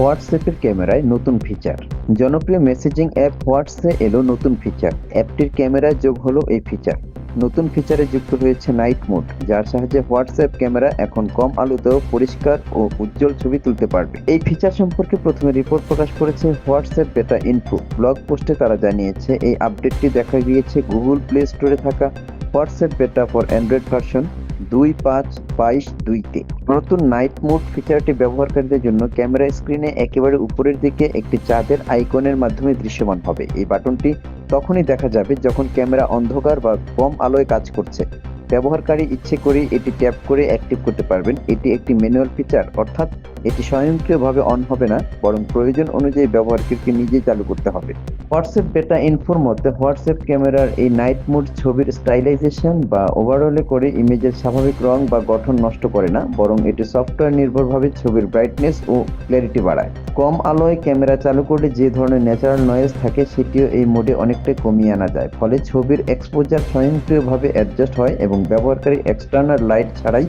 হোয়াটসঅ্যাপের ক্যামেরায় নতুন ফিচার জনপ্রিয় মেসেজিং অ্যাপ হোয়াটসঅ্যাপে এলো নতুন ফিচার অ্যাপটির ক্যামেরায় যোগ হলো এই ফিচার নতুন ফিচারে যুক্ত হয়েছে নাইট মোড যার সাহায্যে হোয়াটসঅ্যাপ ক্যামেরা এখন কম আলোতেও পরিষ্কার ও উজ্জ্বল ছবি তুলতে পারবে। এই ফিচার সম্পর্কে প্রথমে রিপোর্ট প্রকাশ করেছে হোয়াটসঅ্যাপ বেটা ইনফো ব্লগ পোস্টে তারা জানিয়েছে, এই আপডেটটি দেখা গিয়েছে গুগল প্লে স্টোরে থাকা হোয়াটসঅ্যাপ বেটা ফর অ্যান্ড্রয়েড ভার্সন দুই পাঁচ বাইশ দুইতে। নতুন নাইট মোড ফিচারটি ব্যবহারকারীদের জন্য ক্যামেরা স্ক্রিনে একেবারে উপরের দিকে একটি চাঁদের আইকনের মাধ্যমে দৃশ্যমান হবে। এই বাটনটি তখনই দেখা যাবে যখন ক্যামেরা অন্ধকার বা কম আলোয় কাজ করছে। ব্যবহারকারী ইচ্ছে করে এটি ট্যাপ করে অ্যাক্টিভ করতে পারবেন। এটি একটি ম্যানুয়াল ফিচার, অর্থাৎ এটি স্বয়ংক্রিয়ভাবে অন হবে না, বরং প্রয়োজন অনুযায়ী ব্যবহারকারীকে নিজেই চালু করতে হবে। হোয়াটসঅ্যাপ বেটা ইনফোর মধ্যে হোয়াটসঅ্যাপ ক্যামেরার এই নাইট মোড ছবির স্টাইলাইজেশন বা ওভারঅলে করে ইমেজের স্বাভাবিক রং বা গঠন নষ্ট করে না, বরং এটি সফটওয়্যার নির্ভরভাবে ছবির ব্রাইটনেস ও ক্ল্যারিটি বাড়ায়। কম আলোয় ক্যামেরা চালু করলে যে ধরনের ন্যাচারাল নয়েজ থাকে, সেটিও এই মোডে অনেকটাই কমিয়ে আনা যায়। ফলে ছবির এক্সপোজার স্বয়ংক্রিয়ভাবে অ্যাডজাস্ট হয় এবং ব্যবহারকারী এক্সটার্নাল লাইট ছাড়াই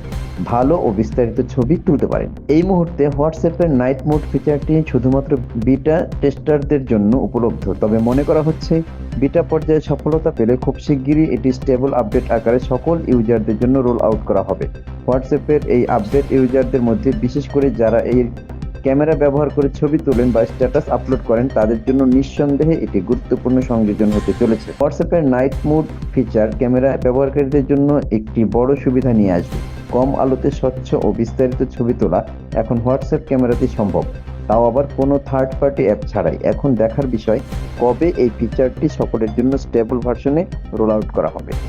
ভালো ও বিস্তারিত ছবি তুলতে পারেন। এই মুহূর্তে হোয়াটসঅ্যাপের নাইট মোড ফিচারটি শুধুমাত্র বিটা টেস্টারদের জন্য উপলব্ধ। তবে মনে করা হচ্ছে, বিটা পর্যায়ে সফলতা পেলে খুব শিগগিরই এটি স্টেবল আপডেট আকারে সকল ইউজারদের জন্য রোল আউট করা হবে। হোয়াটসঅ্যাপের এই আপডেট ইউজারদের মধ্যে বিশেষ করে যারা এই ক্যামেরা ব্যবহার করে ছবি তোলেন বা স্ট্যাটাস আপলোড করেন, তাদের জন্য নিঃসন্দেহে এটি গুরুত্বপূর্ণ সংযোজন হতে চলেছে। হোয়াটসঅ্যাপের নাইট মোড ফিচার ক্যামেরা ব্যবহারকারীদের জন্য একটি বড় সুবিধা নিয়ে আসবে। কম আলোতে স্বচ্ছ ও বিস্তারিত ছবি তোলা এখন হোয়াটসঅ্যাপ ক্যামেরাতেই সম্ভব। তাও আবার কোনো থার্ড পার্টি অ্যাপ ছাড়াই। এখন দেখার বিষয়, কবে এই ফিচারটি সকলের জন্য স্টেবল ভার্সনে রোল আউট করা হবে?